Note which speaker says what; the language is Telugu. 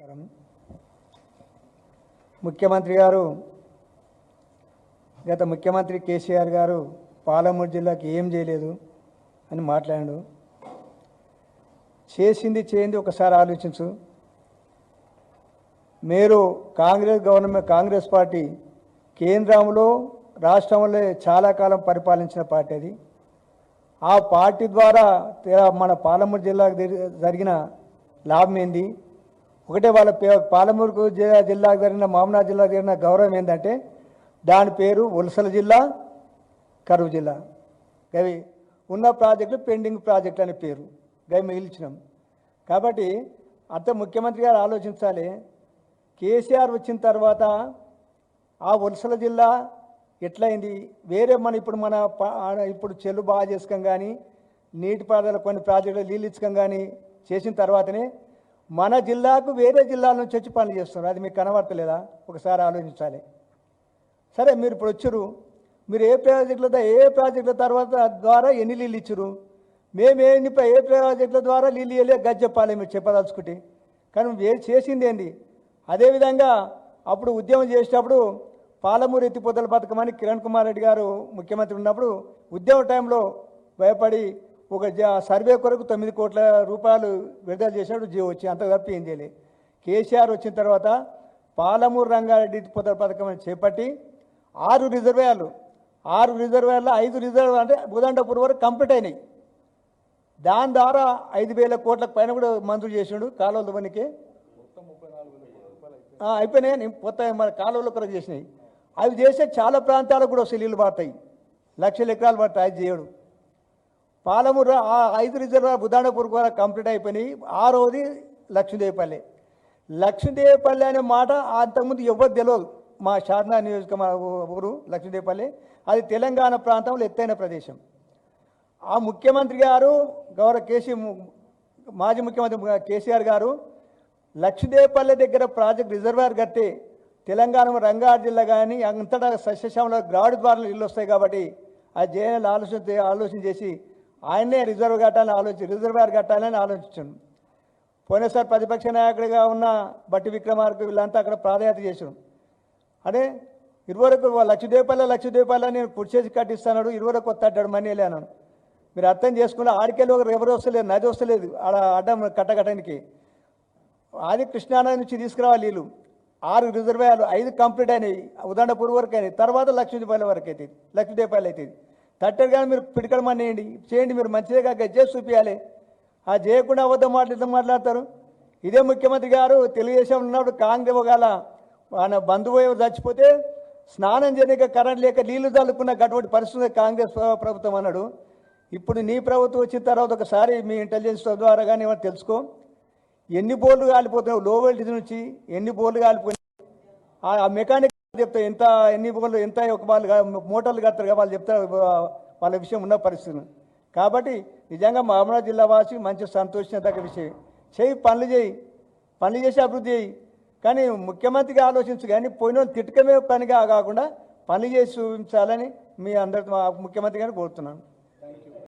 Speaker 1: నమస్కారం ముఖ్యమంత్రి గారు గత ముఖ్యమంత్రి కేసీఆర్ గారు పాలమూరు జిల్లాకి ఏం చేయలేదు అని మాట్లాడాడు చేసింది చేయింది ఒకసారి ఆలోచించు. మీరు కాంగ్రెస్ గవర్నమెంట్ కాంగ్రెస్ పార్టీ కేంద్రంలో రాష్ట్రంలో చాలా కాలం పరిపాలించిన పార్టీ అది. ఆ పార్టీ ద్వారా మన పాలమూరు జిల్లాకు జరిగిన లాభం ఏంది? ఒకటే వాళ్ళ పే- పాలమూరుకు జిల్లా జిల్లాకు జరిగిన మామనాథ్ జిల్లాకు జరిగిన గౌరవం ఏంటంటే దాని పేరు ఉలసల జిల్లా కరువు జిల్లా. గవి ఉన్న ప్రాజెక్టులు పెండింగ్ ప్రాజెక్టులు అనే పేరు. గవి మిగిల్చినాం కాబట్టి అంత ముఖ్యమంత్రి గారు ఆలోచించాలి. కేసీఆర్ వచ్చిన తర్వాత ఆ వలసల జిల్లా ఎట్లయింది? వేరే మన ఇప్పుడు మన ఇప్పుడు చెల్లు బాగా చేసుకోం కానీ నీటిపారుదల కొన్ని ప్రాజెక్టులు నీళ్ళు ఇచ్చకం కానీ చేసిన తర్వాతనే మన జిల్లాకు వేరే జిల్లాల నుంచి వచ్చి పనులు చేస్తున్నారు. అది మీకు కనబడతలేదా? ఒకసారి ఆలోచించాలి. సరే మీరు ఇప్పుడు వచ్చారు. మీరు ఏ ప్రాజెక్టుల ఏ ప్రాజెక్టుల తర్వాత ద్వారా ఎన్ని నీళ్ళు ఇచ్చారు? మేము ఏ ప్రాజెక్టుల ద్వారా నీళ్ళు ఇవ్వలే గది చెప్పాలి మీరు చెప్పదలుచుకుంటే. కానీ వేరు చేసింది ఏంది? అదేవిధంగా అప్పుడు ఉద్యమం చేసేటప్పుడు పాలమూరు ఎత్తిపోతల పథకం అని కిరణ్ కుమార్ రెడ్డి గారు ముఖ్యమంత్రి ఉన్నప్పుడు ఉద్యమ టైంలో భయపడి ఒక జ- సర్వే కొరకు తొమ్మిది కోట్ల రూపాయలు విడుదల చేశాడు జీవో వచ్చి అంత తప్పి ఏం చేయలే. కేసీఆర్ వచ్చిన తర్వాత పాలమూరు రంగారెడ్డి ఎత్తిపోతల పథకం అని చేపట్టి ఆరు రిజర్వేయర్లు ఆరు రిజర్వేయర్లు ఐదు రిజర్వ్ అంటే బుదండపూర్ వరకు కంప్లీట్ అయినాయి. దాని ద్వారా ఐదు వేల కోట్లకు పైన కూడా మంజూరు చేసిండు కాలువల దువ్వనికి. అయిపోయినాయి నేను కొత్త మన కాలువలు కొరకు చేసినాయి. అవి చేస్తే చాలా ప్రాంతాలకు కూడా వస్తాయి నీళ్ళు పడతాయి లక్షల ఎకరాలు పడతాయి అది చేయడు. పాలమూరు ఆ ఐదు రిజర్వ్ బుధానపూర్ కూడా కంప్లీట్ అయిపోయినాయి. ఆరోది లక్ష్మీదేవిపల్లి. లక్ష్మీదేవిపల్లి అనే మాట అంతకుముందు ఎవరు తెలియదు మా శారదా నియోజక మా ఊరు లక్ష్మీదేవిపల్లి. అది తెలంగాణ ప్రాంతంలో ఎత్తైన ప్రదేశం. ఆ ముఖ్యమంత్రి గారు గౌరవ కేసీ మాజీ ముఖ్యమంత్రి కేసీఆర్ గారు లక్ష్మీదేవిపల్లి దగ్గర ప్రాజెక్ట్ రిజర్వాయర్ కట్టి తెలంగాణ రంగారెడ్డి జిల్లా కానీ అంతటా సస్యశ్యామలో గ్రాడు ద్వారా ఇల్లు వస్తాయి కాబట్టి ఆ చేయాలని ఆలోచన ఆలోచన చేసి ఆయన్నే రిజర్వ్ కట్టాలని ఆలోచించి రిజర్వాయర్ కట్టాలని ఆలోచించాను. పోయినసారి ప్రతిపక్ష నాయకుడిగా ఉన్న బట్టి విక్రమార్కు వీళ్ళంతా అక్కడ ప్రాధాన్యత చేశారు. అదే ఇరువరకు లక్ష దీపాల నేను కుర్చేసి కట్టిస్తాడు ఇరువరకు కొత్త అడ్డాడు మనీ లేనాను మీరు అర్థం చేసుకుంటే ఆడికెళ్ళి ఒకరు ఎవరు వస్తలేదు నది వస్తలేదు ఆడ అడ్డం కట్టగటానికి ఆది కృష్ణానది నుంచి తీసుకురావాలి నీళ్ళు ఆరు రిజర్వేయాలు ఐదు కంప్లీట్ అయినాయి ఉదండపూర్ వరకు అయినాయి తర్వాత లక్ష దీపాల వరకు అవుతుంది దీపాలు అవుతుంది తట్టరు కానీ మీరు పిడికడమనేయండి చేయండి మీరు మంచిదే కాక చేసి చూపించాలి ఆ చేయకుండా అబద్ధం మాట్లాడుతూ మాట్లాడతారు? ఇదే ముఖ్యమంత్రి గారు తెలుగుదేశం ఉన్నప్పుడు కాంగ్రెస్ ఒకవేళ ఆయన బంధువు చచ్చిపోతే స్నానం చేయలేక కరెంట్ లేక నీళ్ళు చల్లుకున్న అటువంటి పరిస్థితి కాంగ్రెస్ ప్రభుత్వం అన్నాడు. ఇప్పుడు నీ ప్రభుత్వం వచ్చిన తర్వాత ఒకసారి మీ ఇంటెలిజెన్స్ ద్వారా కానీ ఏమైనా తెలుసుకో? ఎన్ని బోర్లు కాలిపోతున్నావు లో వోల్టేజ్ నుంచి ఎన్ని బోర్లు కాలిపోయినాయి? ఆ ఆ మెకానిక్ చెప్తే ఎంత ఎన్ని బోర్లు ఎంత ఒక వాళ్ళు మోటార్లు కడతారు వాళ్ళు చెప్తారు వాళ్ళ విషయం ఉన్న పరిస్థితులు. కాబట్టి నిజంగా మహబూబాబాద్ జిల్లా వాసి మంచి సంతోషించదగ్గ విషయం. చేయి పనులు చేయి. పనులు చేసి అభివృద్ధి చేయి. కానీ ముఖ్యమంత్రిగా ఆలోచించు కానీ పోయిన తిట్టుకమే తిట్టకమే పనిగా కాకుండా పనులు చేసి చూపించాలని మీ అందరితో ముఖ్యమంత్రి గారిని కోరుతున్నాను.